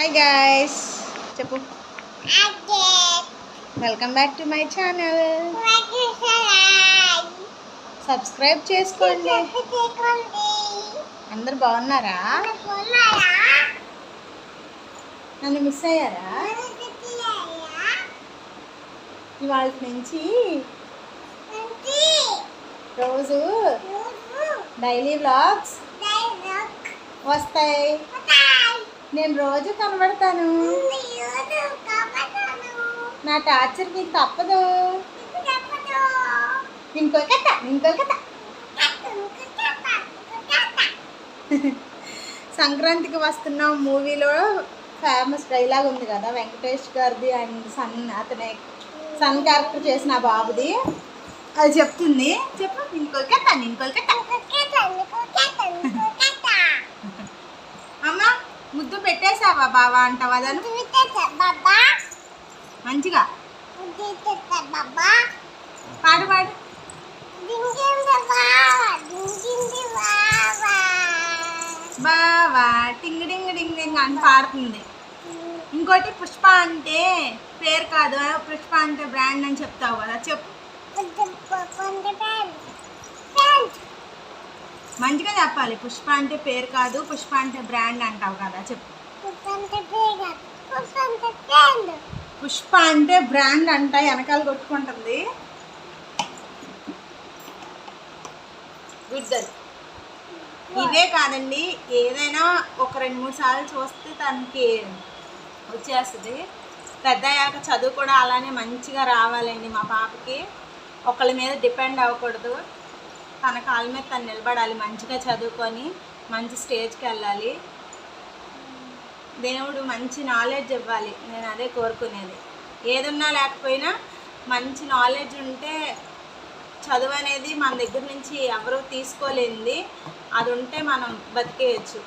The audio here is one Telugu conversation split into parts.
హాయ్ గాయస్ చెప్పు. Welcome back to my channel subscribe చేసుకోండి. అందరు బాగున్నారా? నన్ను మిస్ అయ్యారా? ఇవాళ నుంచి రోజు డైలీ వ్లాగ్స్ వస్తాయి. నేను రోజు కనబడతాను. నా టార్చర్ మీకు తప్పదు. ఇంకో కథ ఇంకో కథ సంక్రాంతికి వస్తున్న మూవీలో ఫేమస్ డైలాగ్ ఉంది కదా వెంకటేష్ గారిది అండ్ సన్ అతనే సన్ క్యారెక్టర్ చేసిన బాబుది. అది చెప్తుంది. చెప్పు ఇంకొక తను ఇంకొక కోల్కత్తా అమ్మ ముద్దు పెట్టేసావా బావా అంటావా దాన్ని మంచిగా. పాడు పాడు. బావా టింగ్ డింగ్ డింగ్ డింగ్ అని పాడుతుంది. ఇంకోటి పుష్ప అంటే పేరు కాదు పుష్ప అంటే బ్రాండ్ అని చెప్తావు కదా చెప్పు. మంచిగా చెప్పాలి పుష్ప అంటే పేరు కాదు పుష్ప అంటే బ్రాండ్ అంటావు కదా చెప్పు. పుష్ప అంటే బ్రాండ్ అంట వెనకాల కొట్టుకుంటుంది. గుడ్ గర్ల్ ఇదే కాదండి ఏదైనా ఒక రెండు మూడు సార్లు చూస్తే తనకి వచ్చేస్తుంది. పెద్ద అయ్యాక చదువు కూడా అలానే మంచిగా రావాలండి మా పాపకి. ఒకళ్ళ మీద డిపెండ్ అవ్వకూడదు. తన కాళ్ళ మీద తను నిలబడాలి మంచిగా చదువుకొని మంచి స్టేజ్కి వెళ్ళాలి. దేవుడు మంచి నాలెడ్జ్ ఇవ్వాలి. నేను అదే కోరుకునేది. ఏదున్నా లేకపోయినా మంచి నాలెడ్జ్ ఉంటే చదువు అనేది మన దగ్గర నుంచి ఎవరు తీసుకోలేనిది. అది ఉంటే మనం బతికేయచ్చు.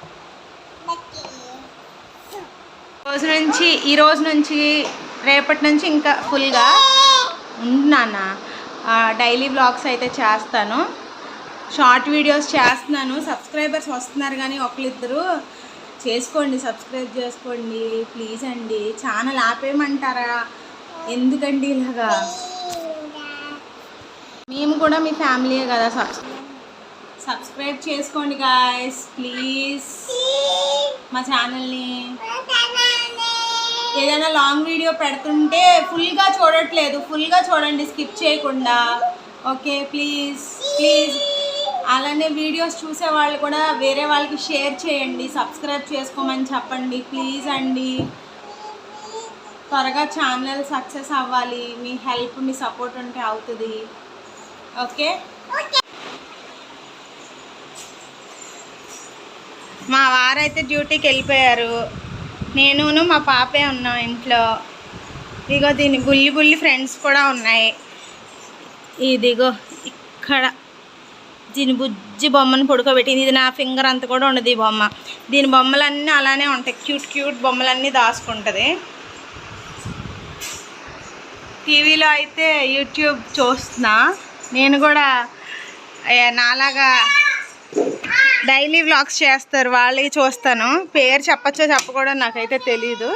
రోజు నుంచి ఈ రోజు నుంచి రేపటి నుంచి ఇంకా ఫుల్గా ఉంటున్నాను డైలీ బ్లాగ్స్ అయితే చేస్తాను. షార్ట్ వీడియోస్ చేస్తున్నాను. సబ్స్క్రైబర్స్ వస్తున్నారు కానీ ఒకరిద్దరు చేసుకోండి సబ్స్క్రైబ్ చేసుకోండి ప్లీజ్ అండి. ఛానల్ ఆపేయమంటారా? ఎందుకండి ఇలాగా? మేము కూడా మీ ఫ్యామిలీయే కదా సబ్స్క్రైబ్ సబ్స్క్రైబ్ చేసుకోండి గాయస్ ప్లీజ్ మా ఛానల్ని ఏదైనా లాంగ్ వీడియో పెడుతుంటే ఫుల్గా చూడట్లేదు ఫుల్గా చూడండి స్కిప్ చేయకుండా. ఓకే ప్లీజ్ ప్లీజ్ అలానే వీడియోస్ చూసే వాళ్ళు కూడా వేరే వాళ్ళకి షేర్ చేయండి సబ్స్క్రైబ్ చేసుకోమని చెప్పండి ప్లీజ్ అండి. త్వరగా ఛానల్ సక్సెస్ అవ్వాలి మీ హెల్ప్ మీ సపోర్ట్ ఉంటే అవుతుంది. ఓకే? మా వారైతే డ్యూటీకి వెళ్ళిపోయారు. నేనును మా పాపే ఉన్నాం ఇంట్లో. ఇగో దీని బుల్లి బుల్లి ఫ్రెండ్స్ కూడా ఉన్నాయి. ఇదిగో ఇక్కడ దీని బుజ్జి బొమ్మను పడుకోబెట్టింది ఇది నా ఫింగర్ అంత కూడా ఉండదు ఈ బొమ్మ. దీని బొమ్మలన్నీ అలానే ఉంటాయి. క్యూట్ క్యూట్ బొమ్మలన్నీ దాచుకుంటుంది. టీవీలో అయితే యూట్యూబ్ చూస్తున్నా. నేను కూడా నాలాగా డైలీ వ్లాగ్స్ చేస్తారు. వాళ్ళకి చూస్తాను. పేరు చెప్పచ్చో చెప్పకూడదు నాకైతే తెలీదు.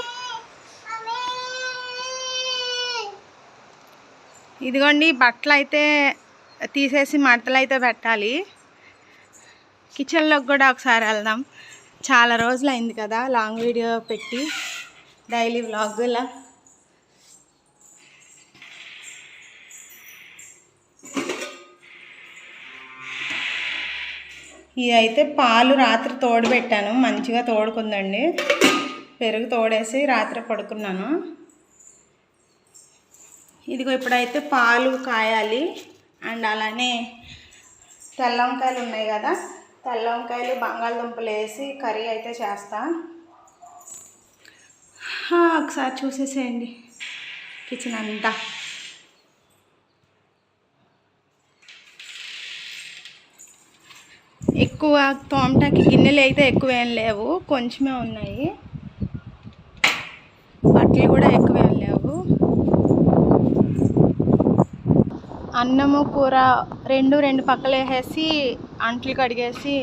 ఇదిగోండి బట్టలు అయితే తీసేసి మడతలు అయితే పెట్టాలి. కిచెన్లోకి కూడా ఒకసారి వెళ్దాం. చాలా రోజులు అయింది కదా లాంగ్ వీడియో పెట్టి డైలీ వ్లాగ్ ఇది అయితే పాలు రాత్రి తోడుపెట్టాను మంచిగా తోడుకుందండి. పెరుగు తోడేసి రాత్రి పడుకున్నాను. ఇదిగో ఇప్పుడైతే పాలు కాయాలి. అండ్ అలానే తెల్ల వంకాయలు ఉన్నాయి కదా తెల్ల వంకాయలు బంగాళదుంపలు వేసి కర్రీ అయితే చేస్తా. ఒకసారి చూసేసేయండి కిచెన్ అంతా. ఎక్కువ తోమటాకి గిన్నెలు అయితే ఎక్కువ ఏం లేవు కొంచెమే ఉన్నాయి. బట్టలు కూడా ఎక్కువ ఏం లేవు అన్నము కూర రెండు రెండు పక్కలు వేసేసి అంట్లు కడిగేసి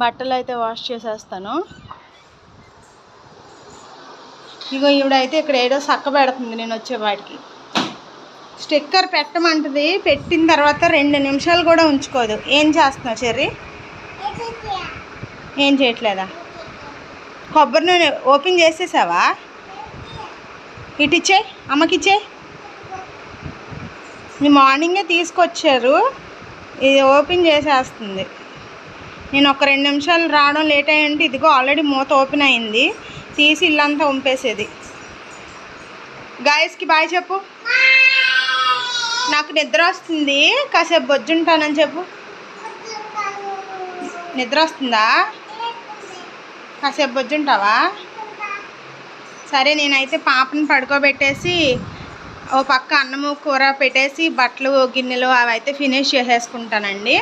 బట్టలు అయితే వాష్ చేసేస్తాను. ఇగో ఈవిడైతే ఇక్కడ ఏడో సక్క పెడుతుంది నేను వచ్చేవాడికి స్టిక్కర్ పెట్టమంటది పెట్టిన తర్వాత రెండు నిమిషాలు కూడా ఉంచుకోదు. ఏం చేస్తున్నావు చెర్రీ? ఏం చేయట్లేదా? కొబ్బరి నూనె ఓపెన్ చేసేసావా? ఇటు ఇచ్చే అమ్మకిచ్చే మార్నింగే తీసుకొచ్చారు. ఇది ఓపెన్ చేసేస్తుంది. నేను ఒక రెండు నిమిషాలు రావడం లేట్ అయ్యంటే ఇదిగో ఆల్రెడీ మూత ఓపెన్ అయింది. తీసి ఇల్లంతా ఉంపేసేది. గాయస్కి బాయ్ చెప్పు. నాకు నిద్ర వస్తుంది. కాసేపు బొజ్జుంటానని చెప్పు. నిద్ర వస్తుందా? కాసేపు బొజ్జుంటావా? సరే నేనైతే పాపని పడుకోబెట్టేసి ఓ పక్క అన్నము కూర పెట్టేసి బట్టలు గిన్నెలు అవి అయితే ఫినిష్ చేసేసుకుంటానండి.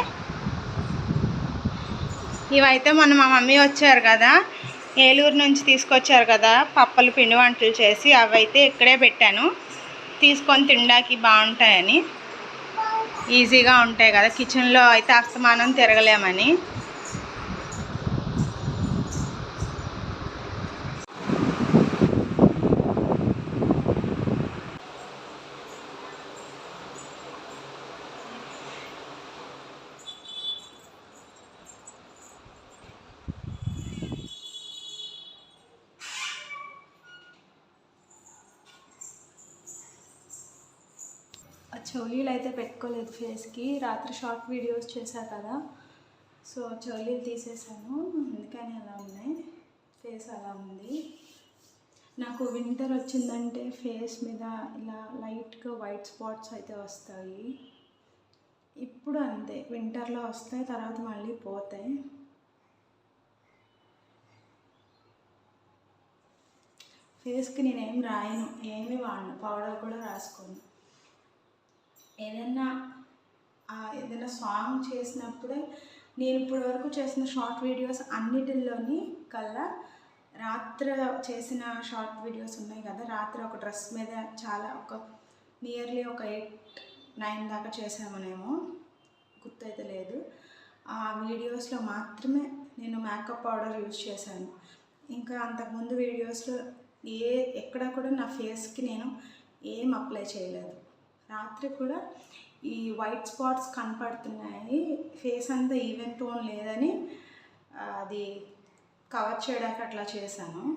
ఇవైతే మొన్న మా మమ్మీ వచ్చారు కదా ఏలూరు నుంచి తీసుకొచ్చారు కదా పప్పలు పిండి వంటలు చేసి అవైతే ఇక్కడే పెట్టాను. తీసుకొని తినడానికి బాగుంటాయని. ఈజీగా ఉంటాయి కదా కిచెన్లో అయితే అస్తమానం తిరగలేమని. ఆ అయితే పెట్టుకోలేదు ఫేస్కి. రాత్రి షార్ట్ వీడియోస్ చేశా కదా. సో చెవులీలు తీసేసాను అందుకని అలా ఉన్నాయి. ఫేస్ అలా ఉంది. నాకు వింటర్ వచ్చిందంటే ఫేస్ మీద ఇలా లైట్గా వైట్ స్పాట్స్ అయితే వస్తాయి. ఇప్పుడు అంతే. వింటర్లో వస్తాయి తర్వాత మళ్ళీ పోతాయి. ఫేస్కి నేనేం రాయను. ఏమీ వాడను. పౌడర్ కూడా రాసుకోను. ఏదైనా ఏదైనా సాంగ్ చేసినప్పుడే నేను ఇప్పటివరకు చేసిన షార్ట్ వీడియోస్ అన్నిటిల్లోని కల్లా రాత్రి చేసిన షార్ట్ వీడియోస్ ఉన్నాయి కదా. రాత్రి ఒక డ్రెస్ మీద చాలా ఒక నియర్లీ ఒక ఎయిట్ నైన్ దాకా చేసామనేమో గుర్తైతే లేదు. ఆ వీడియోస్లో మాత్రమే నేను మేకప్ పౌడర్ యూజ్ చేశాను. ఇంకా అంతకుముందు వీడియోస్లో ఏ ఎక్కడ కూడా నా ఫేస్కి నేను ఏం అప్లై చేయలేదు. రాత్రి కూడా ఈ వైట్ స్పాట్స్ కనపడుతున్నాయి. ఫేస్ అంతా ఈవెన్ టోన్ లేదని అది కవర్ చేయడానికి అట్లా చేశాను.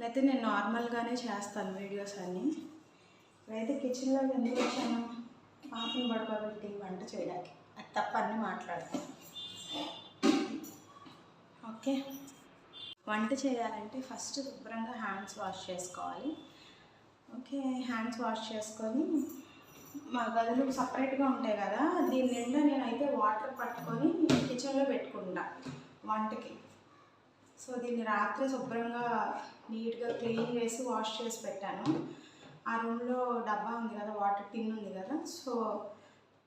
లేకపోతే నేను నార్మల్గానే చేస్తాను వీడియోస్ అన్నీ. అయితే కిచెన్లో ఎందుకు వచ్చాను? పాపని పడుకోబెట్టి వంట చేయడానికి. అది తప్ప అన్నీ మాట్లాడతాను. ఓకే. వంట చేయాలంటే ఫస్ట్ శుభ్రంగా హ్యాండ్స్ వాష్ చేసుకోవాలి. ఓకే హ్యాండ్స్ వాష్ చేసుకొని మా గదులు సపరేట్గా ఉంటాయి కదా దీని నిండా నేనైతే వాటర్ పట్టుకొని కిచెన్లో పెట్టుకుంటా వంటకి. సో దీన్ని రాత్రి శుభ్రంగా నీట్గా క్లీన్ చేసి వాష్ చేసి పెట్టాను. ఆ రూమ్లో డబ్బా ఉంది కదా వాటర్ టిన్ ఉంది కదా సో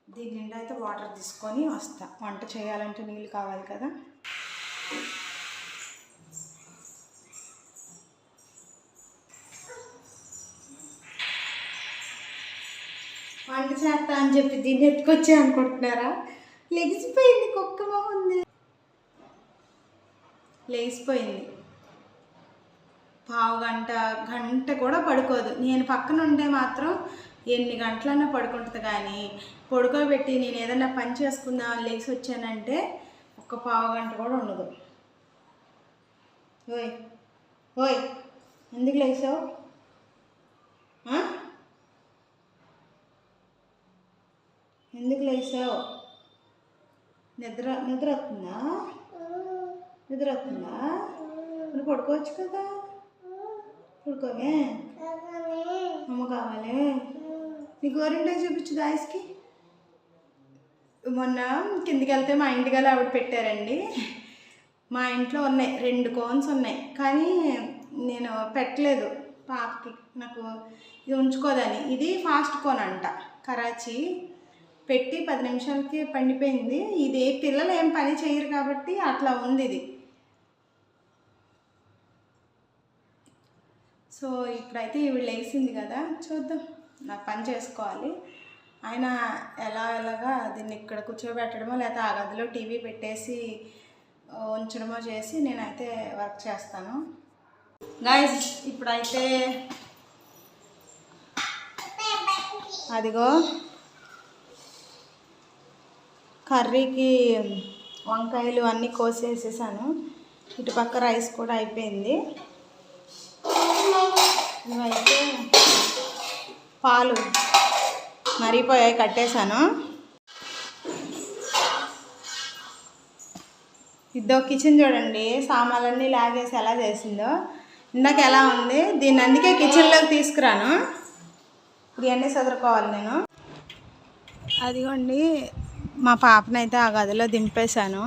దీని నిండా అయితే వాటర్ తీసుకొని వస్తా. వంట చేయాలంటే నీళ్ళు కావాలి కదా. వంట చేస్తా అని చెప్పి దీన్ని ఎత్తుకొచ్చా అనుకుంటున్నారా? లెగిసిపోయింది కుక్క బాగుంది లేచిపోయింది పావు గంట గంట కూడా పడుకోదు. నేను పక్కన ఉంటే మాత్రం ఎన్ని గంటలన్నా పడుకుంటుంది కానీ పడుకోబెట్టి నేను ఏదైనా పని చేసుకుందామని లేచి వచ్చానంటే ఒక్క పావు గంట కూడా ఉండదు. ఓయ్ ఓయ్ ఎందుకు లేచావు ఎందుకు లేచావు? నిద్ర నిద్ర వస్తుందా? నిద్ర వస్తుందా? నువ్వు పడుకోవచ్చు కదా? పడుకోవే? అమ్మ కావాలి. నీ గోరింటే చూపించు గాయస్కి మొన్న కిందికి వెళ్తే మా ఇంటికి గల ఆవిడ పెట్టారండి. మా ఇంట్లో ఉన్నాయి రెండు కోన్స్ ఉన్నాయి. కానీ నేను పెట్టలేదు పాపకి. నాకు ఇది ఉంచుకోదని. ఇది ఫాస్ట్ కోన్ అంట కరాచీ. పెట్టి పది నిమిషాలకి పండిపోయింది. ఇది పిల్లలు ఏం పని చేయరు కాబట్టి అట్లా ఉంది ఇది. సో ఇప్పుడైతే ఇవి లేచింది కదా చూద్దాం. నాకు పని చేసుకోవాలి. ఆయన ఎలా ఎలాగా దీన్ని ఇక్కడ కూర్చోబెట్టడమో లేకపోతే ఆ గదిలో టీవీ పెట్టేసి ఉంచడమో చేసి నేనైతే వర్క్ చేస్తాను. గాయస్ ఇప్పుడైతే అదిగో. కర్రీకి వంకాయలు అన్నీ కోసేసేసాను. ఇటుపక్క రైస్ కూడా అయిపోయింది. ఇవైతే పాలు మరిపోయాయి కట్టేశాను. ఇద్దో కిచెన్ చూడండి సామాన్లన్నీ లాగేసి ఎలా చేసిందో. ఇందాక ఎలా ఉంది? దీన్ని అందుకే కిచెన్లోకి తీసుకురాను. ఇవన్నీ చదువుకోవాలి నేను. అదిగోండి మా పాపనైతే ఆ గదిలో దింపేశాను.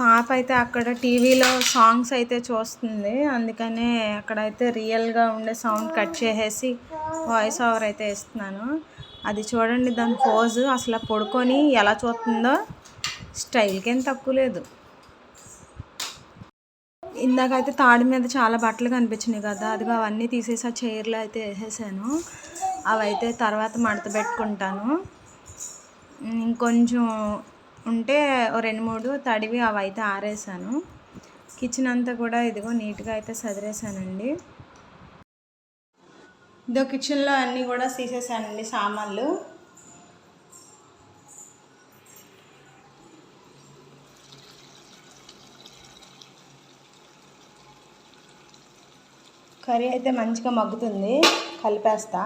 పాప అయితే అక్కడ టీవీలో సాంగ్స్ అయితే చూస్తుంది. అందుకనే అక్కడైతే రియల్గా ఉండే సౌండ్ కట్ చేసేసి వాయిస్ ఓవర్ అయితే ఇస్తున్నాను. అది చూడండి దాని పోజు. అసలు పడుకొని ఎలా చూస్తుందో స్టైల్కి ఏం తక్కువ లేదు. ఇందాకైతే తాడి మీద చాలా బట్టలు కనిపించినాయి కదా అదిగా అవన్నీ తీసేసి ఆ చైర్లో అయితే వేసేసాను. అవైతే తర్వాత మడత పెట్టుకుంటాను. ఇంకొంచెం ఉంటే రెండు మూడు తడివి అవి అయితే ఆరేసాను. కిచెన్ అంతా కూడా ఇదిగో నీట్గా అయితే సదిరేసానండి. ఇదో కిచెన్లో అన్నీ కూడా తీసేసానండి సామాన్లు. కర్రీ అయితే మంచిగా మగ్గుతుంది. కలిపేస్తా.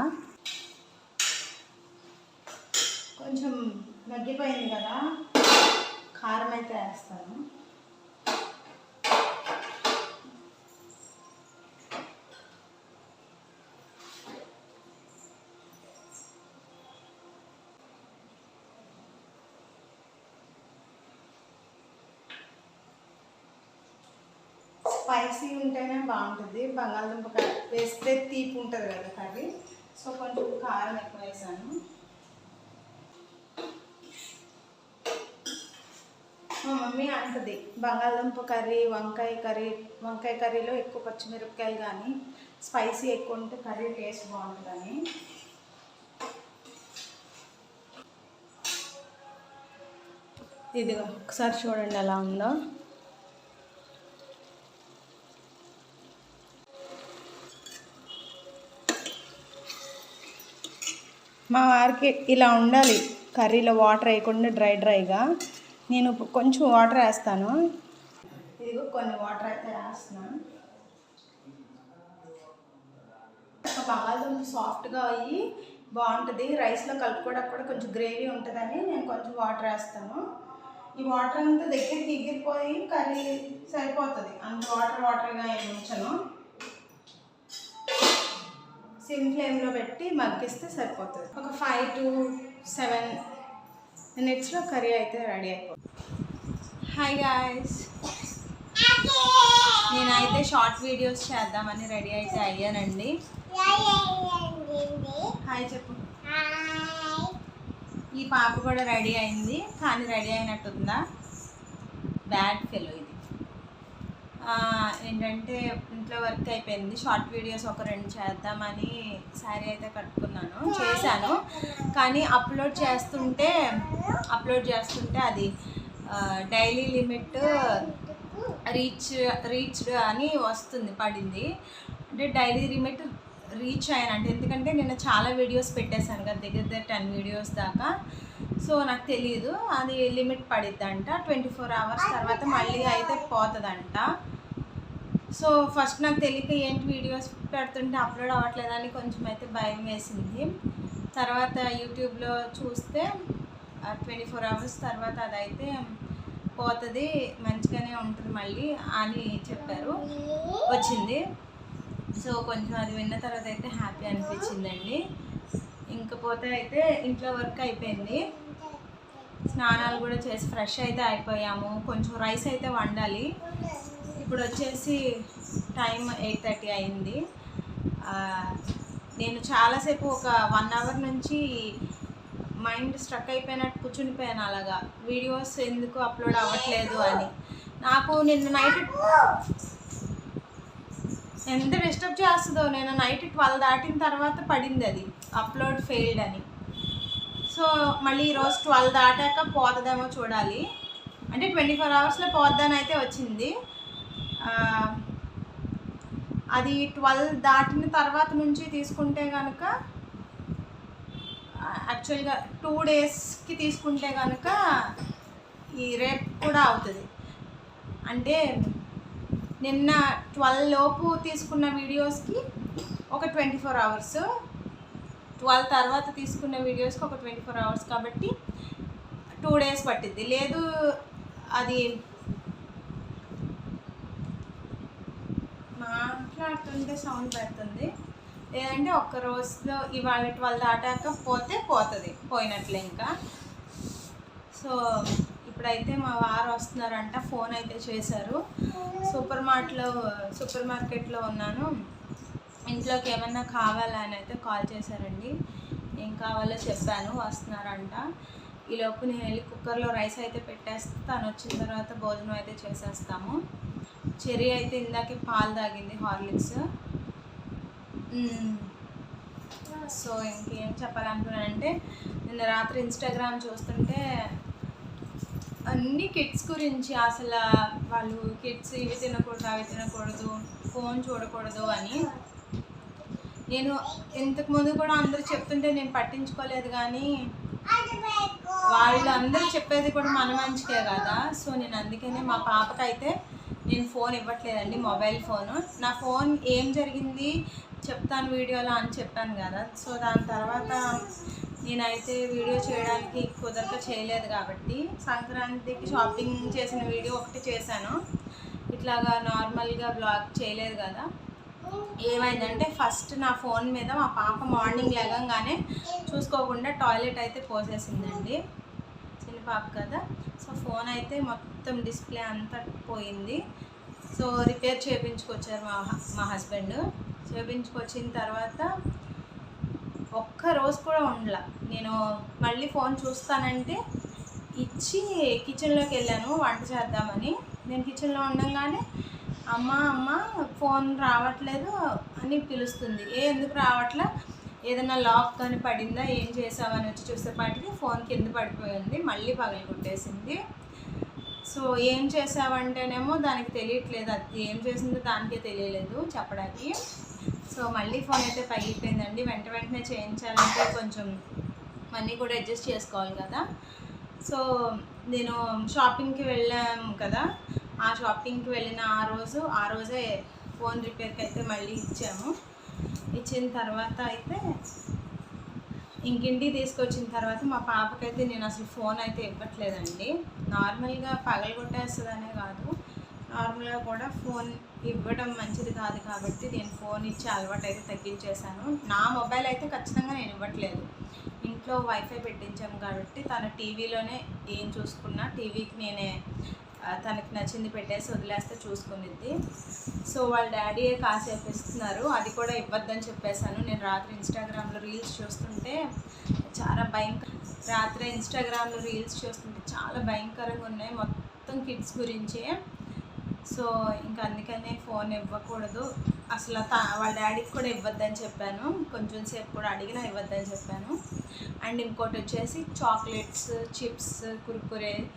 కొంచెం మగ్గిపోయింది కదా కారం అయితే వేస్తాను. స్పైసీ ఉంటేనే బాగుంటుంది. బంగాళదుంప వేస్తే తీపి ఉంటుంది కదా కర్రీ. సో కొంచెం కారం ఎక్కువ వేసాను మా మమ్మీ అంటది. బంగాళదుంప కర్రీ వంకాయ కర్రీ వంకాయ కర్రీలో ఎక్కువ పచ్చిమిరపకాయలు కానీ స్పైసీ ఎక్కువ ఉంటే కర్రీ టేస్ట్ బాగుంటుందని. ఇదిగో ఒకసారి చూడండి ఎలా ఉందో. మా వారికి ఇలా ఉండాలి. కర్రీలో వాటర్ వేయకుండా డ్రై డ్రైగా. నేను ఇప్పుడు కొంచెం వాటర్ వేస్తాను. ఇదిగో కొన్ని వాటర్ అయితే వేస్తున్నాను ఒక బంగాళదుంప సాఫ్ట్గా అయ్యి బాగుంటుంది. రైస్లో కలుపుకోవడానికి కూడా కొంచెం గ్రేవీ ఉంటుందని నేను కొంచెం వాటర్ వేస్తాను. ఈ వాటర్ అంతా దగ్గర దిగిరిపోయి కర్రీ సరిపోతుంది. అంత వాటర్ వాటర్గా ఏమి ఉంచను. సిమ్ ఫ్లేమ్లో పెట్టి మగ్గిస్తే సరిపోతుంది. ఒక ఫైవ్ టు సెవెన్ నెక్స్ట్లో కర్రీ అయితే రెడీ అయిపోతుంది హాయ్ గాయస్ నేనైతే షార్ట్ వీడియోస్ చేద్దామని రెడీ అయితే అయ్యానండి. హాయ్ చెప్పు. ఈ పాప కూడా రెడీ అయింది కానీ రెడీ అయినట్టుందా? బ్యాడ్ ఫెలో ఇది. ఏంటంటే ఇంట్లో వర్క్ అయిపోయింది. షార్ట్ వీడియోస్ ఒక రెండు చేద్దామని శారీ అయితే కట్టుకున్నాను. చేశాను. కానీ అప్లోడ్ చేస్తుంటే అప్లోడ్ చేస్తుంటే అది డైలీ లిమిట్ రీచ్ రీచ్డ్ అని వస్తుంది పడింది. అంటే డైలీ లిమిట్ రీచ్ అయ్యాను ఎందుకంటే నేను చాలా వీడియోస్ పెట్టేశాను కదా దగ్గర దగ్గర టెన్ వీడియోస్ దాకా. సో నాకు తెలియదు అది లిమిట్ పడిద్దంట. ట్వంటీ ఫోర్ అవర్స్ తర్వాత మళ్ళీ అయితే పోతుందంట. సో ఫస్ట్ నాకు తెలియక ఏంటి వీడియోస్ పెడుతుంటే అప్లోడ్ అవ్వట్లేదని కొంచెం అయితే భయం వేసింది. తర్వాత యూట్యూబ్లో చూస్తే ట్వంటీ ఫోర్ అవర్స్ తర్వాత అదైతే పోతుంది మంచిగానే ఉంటుంది మళ్ళీ అని చెప్పారు. వచ్చింది. సో కొంచెం అది విన్న తర్వాత అయితే హ్యాపీ అనిపించిందండి. ఇంకపోతే అయితే ఇంట్లో వర్క్ అయిపోయింది. స్నానాలు కూడా చేసి ఫ్రెష్ అయితే అయిపోయాము. కొంచెం రైస్ అయితే వండాలి. ఇప్పుడు వచ్చేసి టైం ఎయిట్ థర్టీ అయింది. నేను చాలాసేపు ఒక వన్ అవర్ నుంచి మైండ్ స్ట్రక్ అయిపోయినట్టు కూర్చునిపోయాను అలాగా. వీడియోస్ ఎందుకు అప్లోడ్ అవ్వట్లేదు అని. నాకు నిన్న నైట్ ఎంత డిస్టర్బ్ చేస్తుందో నేను నైట్ ట్వెల్వ్ దాటిన తర్వాత పడింది అది అప్లోడ్ ఫెయిల్డ్ అని. సో మళ్ళీ ఈరోజు ట్వెల్వ్ దాటాక పోతుందేమో చూడాలి. అంటే ట్వంటీ ఫోర్ అవర్స్లో పోద్దని అయితే వచ్చింది. అది ట్వెల్వ్ దాటిన తర్వాత నుంచి తీసుకుంటే కనుక యాక్చువల్గా టూ డేస్కి తీసుకుంటే కనుక ఈ రేట్ కూడా అవుతుంది. అంటే నిన్న ట్వెల్వ్ లోపు తీసుకున్న వీడియోస్కి ఒక ట్వంటీ ఫోర్ అవర్స్ ట్వెల్వ్ తర్వాత తీసుకున్న వీడియోస్కి ఒక ట్వంటీ ఫోర్ అవర్స్ కాబట్టి టూ డేస్ పట్టింది లేదు అది మాట్లాడుతుంటే సౌండ్ పెడుతుంది. లేదంటే ఒక్క రోజులో ఇవాళ ట్వెల్వ్ దాటాక పోతే పోతుంది పోయినట్లే ఇంకా. సో ఇప్పుడైతే మా వారు వస్తున్నారంట ఫోన్ అయితే చేశారు. సూపర్ మార్ట్లో సూపర్ మార్కెట్లో ఉన్నాను. ఇంట్లోకి ఏమన్నా కావాలా అని అయితే కాల్ చేశారండి. ఏం కావాలో చెప్పాను వస్తున్నారంట. ఈలోపు నేను వెళ్ళి కుక్కర్లో రైస్ అయితే పెట్టేస్తే తను వచ్చిన తర్వాత భోజనం అయితే చేసేస్తాము. చెర్రీ అయితే ఇందాకే పాలు తాగింది హార్లిక్స్. సో ఇంకేం చెప్పాలనుకున్నానంటే నిన్న రాత్రి ఇన్స్టాగ్రామ్ చూస్తుంటే అన్ని కిడ్స్ గురించి అసలు వాళ్ళు కిడ్స్ ఇవి తినకూడదు అవి తినకూడదు ఫోన్ చూడకూడదు అని. నేను ఇంతకు ముందు కూడా అందరూ చెప్తుంటే నేను పట్టించుకోలేదు కానీ వాళ్ళు అందరూ చెప్పేది కూడా మన మంచికే కదా. సో నేను అందుకనే మా పాపకైతే నేను ఫోన్ ఇవ్వట్లేదండి మొబైల్ ఫోను. నా ఫోన్ ఏం జరిగింది చెప్తాను వీడియోలో అని చెప్పాను కదా. సో దాని తర్వాత నేనైతే వీడియో చేయడానికి కుదరక చేయలేదు కాబట్టి సంక్రాంతికి షాపింగ్ చేసిన వీడియో ఒకటి చేశాను. ఇట్లాగా నార్మల్గా బ్లాగ్ చేయలేదు కదా. ఏమైందంటే ఫస్ట్ నా ఫోన్ మీద మా పాప మార్నింగ్ లేగంగానే చూసుకోకుండా టాయిలెట్ అయితే పోసేసిందండి. పాప కదా. సో ఫోన్ అయితే మొత్తం డిస్ప్లే అంతా పోయింది. సో రిపేర్ చేయించుకొచ్చారు మా మా హస్బెండ్. చేయించుకొచ్చిన తర్వాత ఒక్క రోజు కూడా ఉండలా. నేను మళ్ళీ ఫోన్ చూస్తానంటే ఇచ్చి కిచెన్లోకి వెళ్ళాను వంట చేద్దామని. నేను కిచెన్లో ఉండగానే అమ్మ అమ్మ ఫోన్ రావట్లేదు అని పిలుస్తుంది. ఏ ఎందుకు రావట్లే? ఏదైనా లాక్ కానీ పడిందా? ఏం చేసావని వచ్చి చూసేపాటికి ఫోన్ కింద పడిపోయింది. మళ్ళీ పగలు కొట్టేసింది సో ఏం చేసావంటేనేమో దానికి తెలియట్లేదు. అది ఏం చేసిందో దానికే తెలియలేదు చెప్పడానికి. సో మళ్ళీ ఫోన్ అయితే పగిలిపోయిందండి. వెంట వెంటనే చేయించాలంటే కొంచెం మనీ కూడా అడ్జస్ట్ చేసుకోవాలి కదా. సో నేను షాపింగ్కి వెళ్ళాం కదా. ఆ షాపింగ్కి వెళ్ళిన ఆ రోజు ఆ రోజే ఫోన్ రిపేర్కి అయితే మళ్ళీ ఇచ్చాము. ఇచ్చిన తర్వాత అయితే ఇంకింటికి తీసుకొచ్చిన తర్వాత మా పాపకైతే నేను అసలు ఫోన్ అయితే ఇవ్వట్లేదండి. నార్మల్గా పగలగొట్టేస్తుందనే కాదు. నార్మల్గా కూడా ఫోన్ ఇవ్వడం మంచిది కాదు కాబట్టి నేను ఫోన్ ఇచ్చే అలవాటు అయితే తగ్గించేశాను. నా మొబైల్ అయితే ఖచ్చితంగా నేను ఇవ్వట్లేదు. ఇంట్లో వైఫై పెట్టించాము కాబట్టి తన టీవీలోనే ఏం చూసుకున్నా టీవీకి నేనే తనకి నచ్చింది పెట్టేసి వదిలేస్తే చూసుకునిద్ది సో వాళ్ళ డాడీయే కాసేపు ఇస్తున్నారు అది కూడా ఇవ్వద్దని చెప్పేశాను. నేను రాత్రి ఇన్స్టాగ్రామ్లో రీల్స్ చూస్తుంటే చాలా భయంకర రాత్రి ఇన్స్టాగ్రామ్లో రీల్స్ చూస్తుంటే చాలా భయంకరంగా ఉన్నాయి మొత్తం కిడ్స్ గురించే. సో ఇంకా అందుకనే ఫోన్ ఇవ్వకూడదు. అసలు తా వాళ్ళ డాడీకి కూడా ఇవ్వద్దని చెప్పాను. కొంచెం సేపు కూడా అడిగినా ఇవ్వద్దని చెప్పాను. అండ్ ఇంకోటి వచ్చేసి chocolates chips Kurkure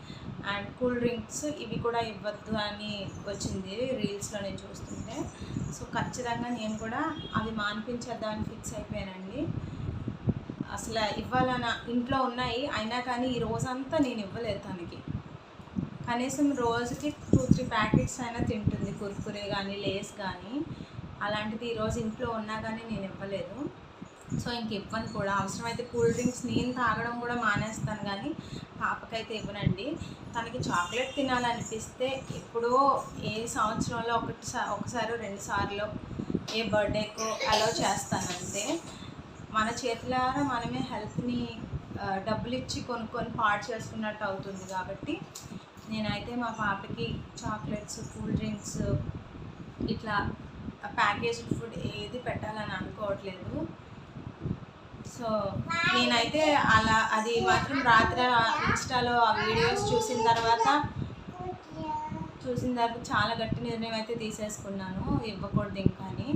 and cool drinks ఇవి కూడా ఇవ్వద్దు అని వచ్చింది రీల్స్లో నేను చూస్తుంటే. సో ఖచ్చితంగా నేను కూడా అవి మాన్పించేద్దామని ఫిక్స్ అయిపోయానండి. అసలు ఇవ్వాలన్న ఇంట్లో ఉన్నాయి అయినా కానీ ఈ రోజంతా నేను ఇవ్వలేదు తనకి. కనీసం రోజుకి టూ త్రీ ప్యాకెట్స్ అయినా తింటుంది కుర్కురే కానీ లేస్ కానీ అలాంటిది ఈరోజు ఇంట్లో ఉన్నా కానీ నేను ఇవ్వలేదు. సో ఇంక ఇవ్వను కూడా. అవసరమైతే కూల్ డ్రింక్స్ నేను తాగడం కూడా మానేస్తాను కానీ పాపకైతే ఇవ్వనండి. తనకి చాక్లెట్ తినాలనిపిస్తే ఎప్పుడో ఏ సంవత్సరంలో ఒకటి ఒకసారి రెండు సార్లు ఏ బర్త్డేకో అలో చేస్తానంతే. మన చేతులారా మనమే హెల్త్ని డబ్బులు ఇచ్చి కొనుక్కొని పాడు చేసుకున్నట్టు అవుతుంది కాబట్టి నేనైతే మా పాపకి చాక్లెట్స్ కూల్ డ్రింక్స్ ఇట్లా ప్యాకేజ్డ్ ఫుడ్ ఏది పెట్టాలని అనుకోవట్లేదు. సో నేనైతే అలా అది మాత్రం రాత్రి ఇన్స్టాలో ఆ వీడియోస్ చూసిన తర్వాత చూసిన తర్వాత చాలా గట్టి నిర్ణయం అయితే తీసేసుకున్నాను. ఇవ్వకూడదు ఇంకా అని.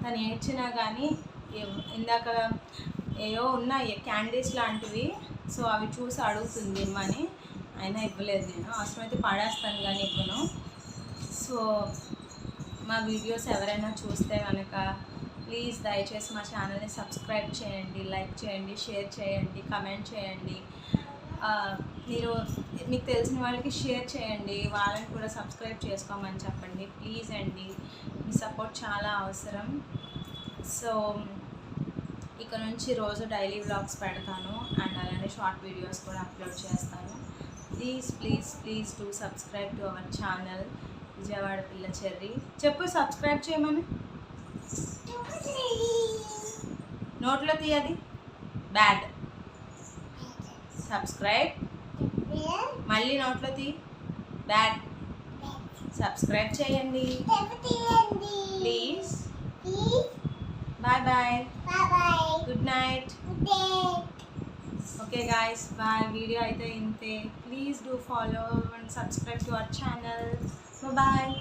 తను ఏడ్చినా కానీ ఇందాక ఏవో ఉన్నాయి క్యాండీస్ లాంటివి. సో అవి చూసి అడుగుతుంది ఇమ్మని అయినా ఇవ్వలేదు నేను. అవసరమైతే పడేస్తాను కానీ ఇవ్వను. సో మా వీడియోస్ ఎవరైనా చూస్తే కనుక ప్లీజ్ దయచేసి మా ఛానల్ని సబ్స్క్రైబ్ చేయండి లైక్ చేయండి షేర్ చేయండి కమెంట్ చేయండి. మీరు మీకు తెలిసిన వాళ్ళకి షేర్ చేయండి వాళ్ళని కూడా సబ్స్క్రైబ్ చేసుకోమని చెప్పండి. ప్లీజ్ అండి మీ సపోర్ట్ చాలా అవసరం. సో ఇక నుంచి రోజు డైలీ వ్లాగ్స్ పెడతాను అండ్ అలానే షార్ట్ వీడియోస్ కూడా అప్లోడ్ చేస్తాను. Please please please to subscribe to our channel Vijayawada పిల్ల చెర్రీ చెప్పు సబ్స్క్రైబ్ చేయమని? నోట్లో తీయది. బ్యాడ్ సబ్స్క్రైబ్ మళ్ళీ నోట్లో తీ. బ్యాడ్ సబ్స్క్రైబ్ చేయండి. Please bye bye good night okay guys bye video అయితే ఇంతే. Please do follow and subscribe to our channel bye